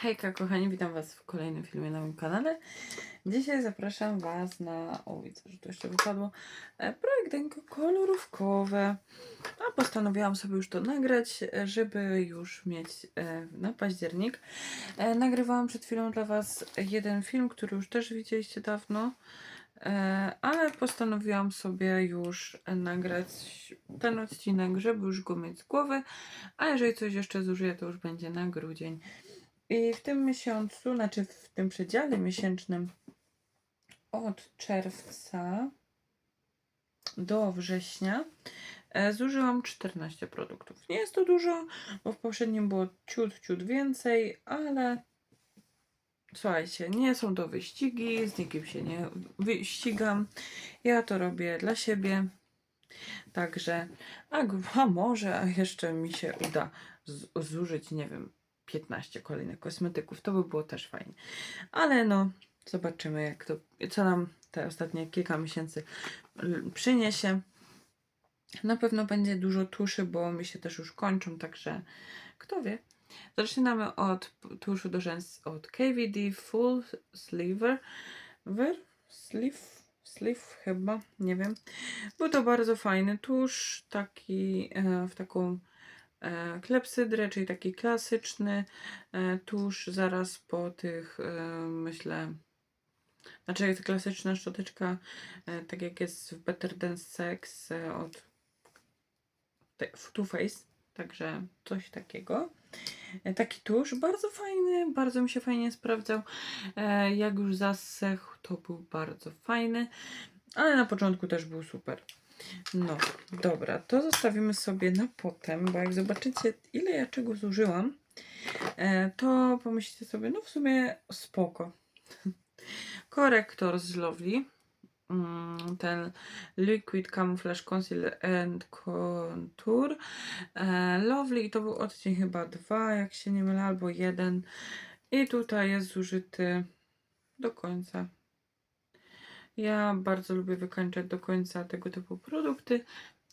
Hejka kochani, witam Was w kolejnym filmie na moim kanale. Dzisiaj zapraszam Was na, o widzę, że to jeszcze wypadło, e, projektenko kolorówkowe. A postanowiłam sobie już to nagrać, e, żeby już mieć e, na październik. Nagrywałam przed chwilą dla Was jeden film, który już też widzieliście dawno. Ale postanowiłam sobie już nagrać ten odcinek, żeby już go mieć z głowy. A jeżeli coś jeszcze zużyję, to już będzie na grudzień. I w tym miesiącu, znaczy w tym przedziale miesięcznym od czerwca do września e, zużyłam 14 produktów. Nie jest to dużo, bo w poprzednim było ciut, ciut więcej, ale słuchajcie, nie są to wyścigi, z nikim się nie wyścigam. Ja to robię dla siebie. Także, a, a może jeszcze mi się uda zużyć, nie wiem, 15 kolejnych kosmetyków. To by było też fajnie. Ale no, zobaczymy, jak to, co nam te ostatnie kilka miesięcy l- przyniesie. Na pewno będzie dużo tuszy, bo mi się też już kończą, także kto wie. Zaczynamy od tuszu do rzęs od KVD Full Sliver. Ver? Sleeve? Sleeve chyba, nie wiem. Był to bardzo fajny tusz, taki e, w taką klepsydrę, czyli taki klasyczny e, tusz zaraz po tych, e, myślę, znaczy jest klasyczna szczoteczka, e, tak jak jest w Better Than Sex e, od Too Faced, także coś takiego. E, Taki tusz, bardzo fajny, bardzo mi się fajnie sprawdzał. E, Jak już zasechł, to był bardzo fajny, ale na początku też był super. No, dobra, to zostawimy sobie na potem, bo jak zobaczycie, ile ja czego zużyłam, e, to pomyślicie sobie, no w sumie spoko. Korektor z Lovely, mm, ten Liquid Camouflage Concealer and Contour. E, Lovely i to był odcień chyba dwa, jak się nie mylę, albo jeden. I tutaj jest zużyty do końca. Ja bardzo lubię wykańczać do końca tego typu produkty.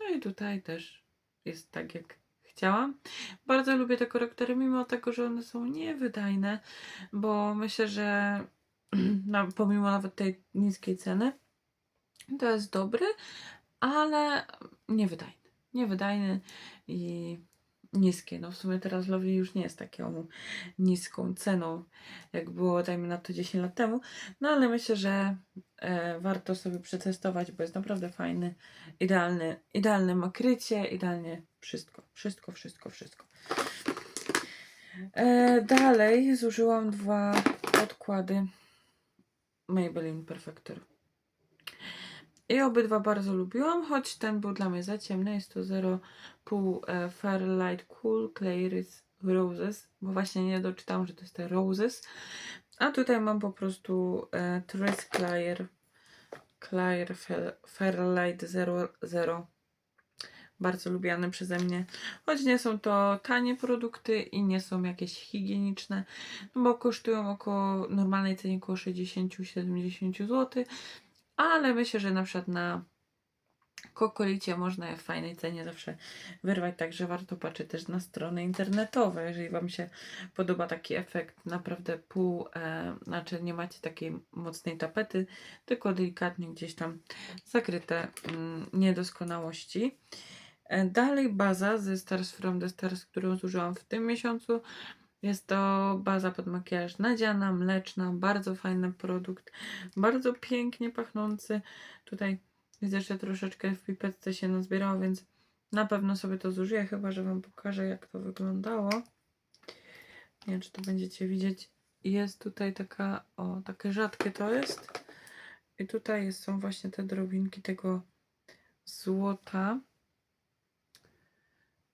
No i tutaj też jest tak, jak chciałam. Bardzo lubię te korektory, mimo tego, że one są niewydajne, bo myślę, że na, pomimo nawet tej niskiej ceny, to jest dobry, ale niewydajny. Niewydajny i niskie. No w sumie teraz Lovely już nie jest taką niską ceną, jak było, dajmy na to 10 lat temu. No ale myślę, że e, warto sobie przetestować, bo jest naprawdę fajny, idealny, idealne makrycie, idealnie wszystko, wszystko, wszystko, wszystko. E, dalej zużyłam dwa podkłady Maybelline Perfector. I obydwa bardzo lubiłam, choć ten był dla mnie za ciemny. Jest to 0,5 e, Fairlight Cool Clay Roses, bo właśnie nie doczytałam, że to jest te Roses. A tutaj mam po prostu e, Trace Clear, Clear Fair- Fairlight 00. Bardzo lubiane przeze mnie. Choć nie są to tanie produkty i nie są jakieś higieniczne, no bo kosztują około normalnej cenie około 60-70 zł. Ale myślę, że na przykład na Kokolicie można je w fajnej cenie zawsze wyrwać, także warto patrzeć też na strony internetowe, jeżeli Wam się podoba taki efekt naprawdę pół, e, znaczy nie macie takiej mocnej tapety, tylko delikatnie gdzieś tam zakryte mm, niedoskonałości. E, dalej baza ze Stars from the Stars, którą zużyłam w tym miesiącu. Jest to baza pod makijaż nadziana, mleczna, bardzo fajny produkt, bardzo pięknie pachnący. Tutaj widzę, że troszeczkę w pipetce się nazbierało, więc na pewno sobie to zużyję, chyba że Wam pokażę, jak to wyglądało. Nie wiem, czy to będziecie widzieć. Jest tutaj taka, o, takie rzadkie to jest. I tutaj jest, są właśnie te drobinki tego złota.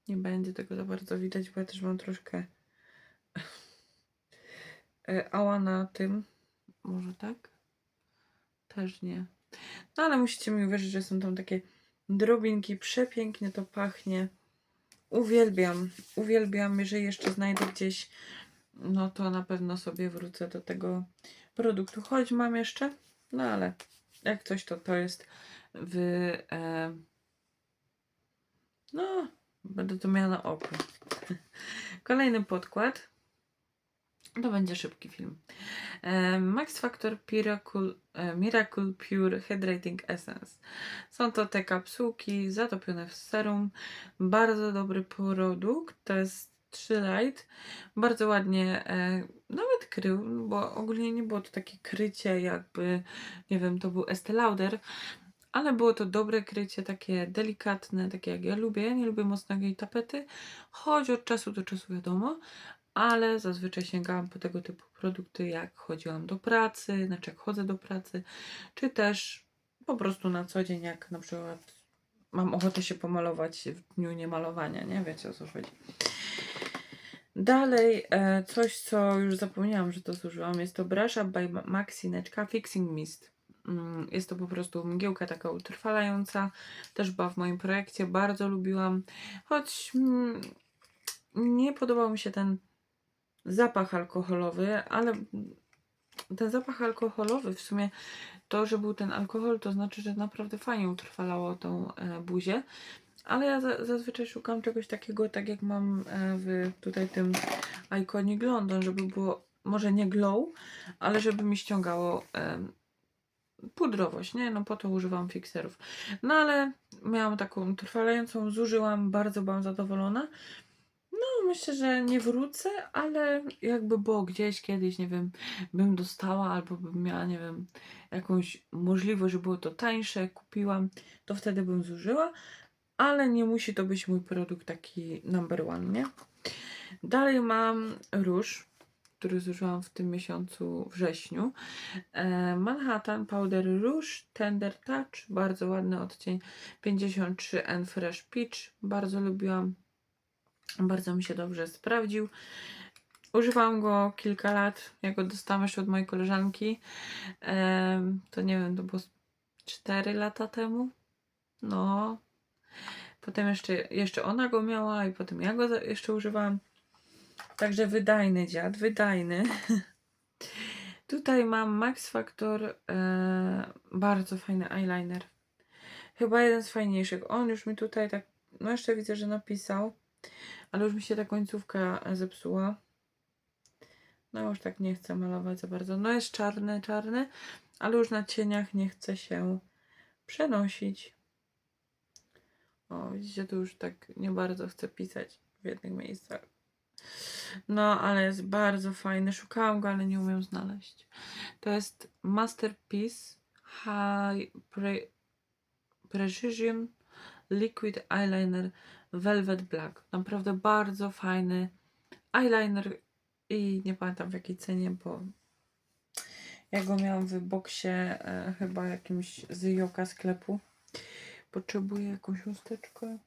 Nie będzie tego za bardzo widać, bo ja też mam troszkę ała na tym. Może tak? Też nie. No ale musicie mi uwierzyć, że są tam takie drobinki. Przepięknie to pachnie. Uwielbiam. Uwielbiam. Jeżeli jeszcze znajdę gdzieś, no to na pewno sobie wrócę do tego produktu. Choć mam jeszcze, no ale jak coś, to to jest w... E, no, będę to miała na oku. Kolejny podkład. To będzie szybki film. Max Factor Miracle, Miracle Pure Hydrating Essence. Są to te kapsułki zatopione w serum. Bardzo dobry produkt. To jest 3 light. Bardzo ładnie e, nawet krył, bo ogólnie nie było to takie krycie jakby, nie wiem, to był Estee Lauder. Ale było to dobre krycie, takie delikatne, takie jak ja lubię. Ja nie lubię mocnego jej tapety, choć od czasu do czasu wiadomo, ale zazwyczaj sięgałam po tego typu produkty, jak chodziłam do pracy, znaczy jak chodzę do pracy, czy też po prostu na co dzień, jak na przykład mam ochotę się pomalować w dniu niemalowania, nie? Wiecie o co chodzi. Dalej, e, coś co już zapomniałam, że to zużyłam, jest to Brush Up by Maxi Neczka Fixing Mist. Mm, Jest to po prostu mgiełka taka utrwalająca, też była w moim projekcie, bardzo lubiłam, choć mm, nie podobał mi się ten zapach alkoholowy, ale ten zapach alkoholowy w sumie to, że był ten alkohol, to znaczy, że naprawdę fajnie utrwalało tą e, buzię. Ale ja za, zazwyczaj szukam czegoś takiego, tak jak mam e, w tutaj tym Iconic London, żeby było może nie glow, ale żeby mi ściągało e, pudrowość, nie? No po to używam fikserów. No ale miałam taką trwalającą, zużyłam, bardzo byłam zadowolona. Myślę, że nie wrócę, ale jakby było gdzieś kiedyś, nie wiem, bym dostała albo bym miała, nie wiem, jakąś możliwość, że było to tańsze, kupiłam, to wtedy bym zużyła, ale nie musi to być mój produkt taki number one, nie? Dalej mam róż, który zużyłam w tym miesiącu wrześniu. E, Manhattan Powder Rouge Tender Touch, bardzo ładny odcień 53 and Fresh Peach, bardzo lubiłam. Bardzo mi się dobrze sprawdził. Używałam go kilka lat. Ja go dostałam jeszcze od mojej koleżanki. To nie wiem, to było 4 lata temu. No. Potem jeszcze, jeszcze ona go miała i potem ja go jeszcze używałam. Także wydajny dziad, wydajny. Tutaj mam Max Factor, e, bardzo fajny eyeliner. Chyba jeden z fajniejszych. On już mi tutaj tak, no jeszcze widzę, że napisał, ale już mi się ta końcówka zepsuła. No już tak nie chcę malować za bardzo. No jest czarny, czarny, ale już na cieniach nie chce się przenosić. O, widzicie, tu już tak nie bardzo chcę pisać w jednych miejscach. No, ale jest bardzo fajny. Szukałam go, ale nie umiem znaleźć. To jest Masterpiece High Pre Precision Liquid Eyeliner Velvet Black. Naprawdę bardzo fajny eyeliner i nie pamiętam w jakiej cenie, bo ja go miałam w boksie e, chyba jakimś z Joka sklepu. Potrzebuję jakąś chusteczkę.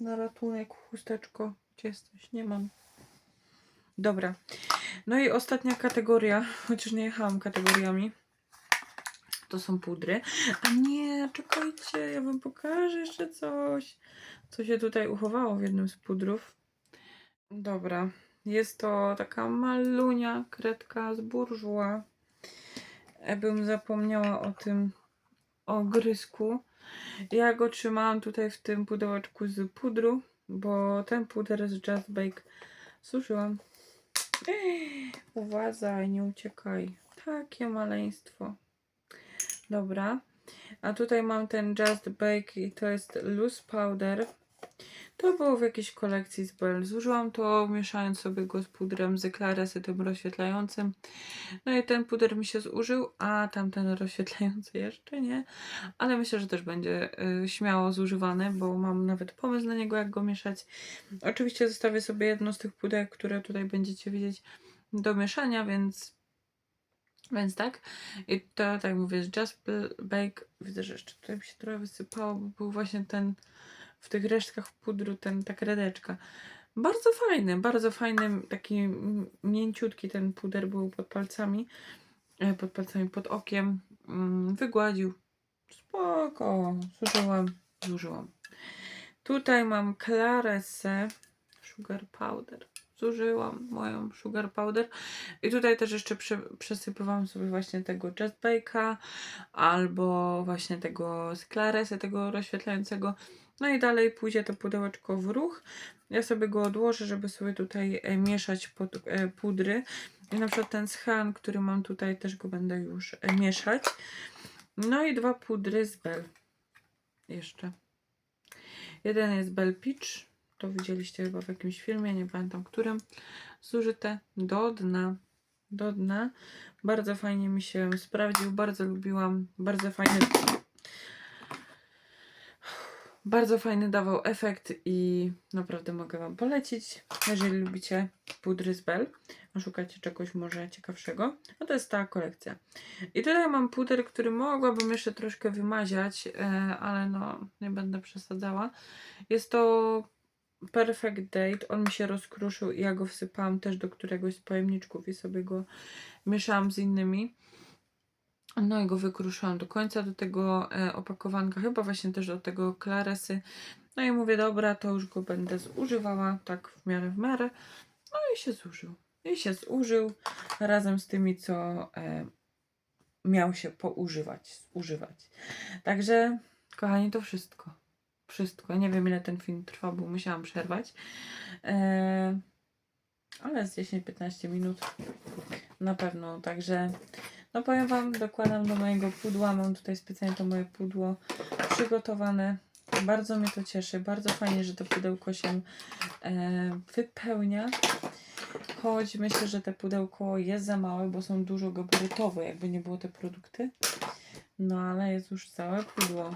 Na ratunek chusteczko. Gdzie jesteś? Nie mam. Dobra. No i ostatnia kategoria, chociaż nie jechałam kategoriami. To są pudry. A nie, czekajcie, ja wam pokażę jeszcze coś, co się tutaj uchowało w jednym z pudrów. Dobra, jest to taka malunia kredka z burżuła. E, Bym zapomniała o tym ogrysku. Ja go trzymałam tutaj w tym pudełeczku z pudru, bo ten puder z Just Bake zużyłam. Uważaj, nie uciekaj. Takie maleństwo. Dobra. A tutaj mam ten Just Bake i to jest loose powder. To było w jakiejś kolekcji z Bell. Zużyłam to, mieszając sobie go z pudrem z Claresy, tym rozświetlającym. No i ten puder mi się zużył, a tamten rozświetlający jeszcze nie. Ale myślę, że też będzie y, śmiało zużywany, bo mam nawet pomysł na niego, jak go mieszać. Oczywiście zostawię sobie jedno z tych pudełek, które tutaj będziecie widzieć do mieszania, więc więc tak. I to, tak mówię, Just Bake. Widzę, że jeszcze tutaj mi się trochę wysypało, bo był właśnie ten w tych resztkach pudru, ten ta kredeczka. Bardzo fajny, bardzo fajny, taki mięciutki ten puder był pod palcami, e, pod palcami, pod okiem. Mm, Wygładził. Spoko, zużyłam, zużyłam. Tutaj mam Claresę Sugar Powder. Zużyłam moją Sugar Powder. I tutaj też jeszcze prze, przesypywałam sobie właśnie tego Just Bake'a albo właśnie tego z Claresy, tego rozświetlającego. No i dalej pójdzie to pudełeczko w ruch. Ja sobie go odłożę, żeby sobie tutaj e, mieszać pod, e, pudry. I na przykład ten schan, który mam tutaj, też go będę już e, mieszać. No i dwa pudry z Bell. Jeszcze. Jeden jest Bell Peach. To widzieliście chyba w jakimś filmie, nie pamiętam którym. Zużyte do dna. Do dna. Bardzo fajnie mi się sprawdził. Bardzo lubiłam. Bardzo fajny. Bardzo fajny dawał efekt i naprawdę mogę Wam polecić, jeżeli lubicie pudry z Bell, a szukacie czegoś może ciekawszego, no to jest ta kolekcja. I tutaj mam puder, który mogłabym jeszcze troszkę wymaziać, e, ale no nie będę przesadzała. Jest to Perfect Date, on mi się rozkruszył i ja go wsypałam też do któregoś z pojemniczków i sobie go mieszałam z innymi. No i go wykruszyłam do końca do tego e, opakowanka, chyba właśnie też do tego klaresy. No i mówię, dobra, to już go będę zużywała, tak w miarę w miarę. No i się zużył. I się zużył razem z tymi, co e, miał się poużywać, zużywać. Także, kochani, to wszystko. Wszystko. Nie wiem, ile ten film trwa, bo musiałam przerwać. E, ale z 10-15 minut na pewno. Także no powiem Wam, dokładam do mojego pudła. Mam tutaj specjalnie to moje pudło przygotowane. Bardzo mnie to cieszy. Bardzo fajnie, że to pudełko się e, wypełnia. Choć myślę, że te pudełko jest za małe, bo są dużo gabarytowe, jakby nie było te produkty. No ale jest już całe pudło.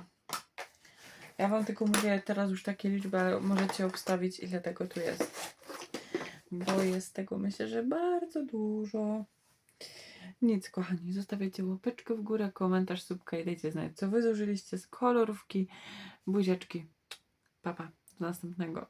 Ja Wam tylko mówię teraz już takie liczby, ale możecie obstawić ile tego tu jest. Bo jest tego myślę, że bardzo dużo. Nic, kochani, zostawiajcie łapeczkę w górę, komentarz, subka i dajcie znać, co wy zużyliście z kolorówki, buziaczki. Papa, do następnego.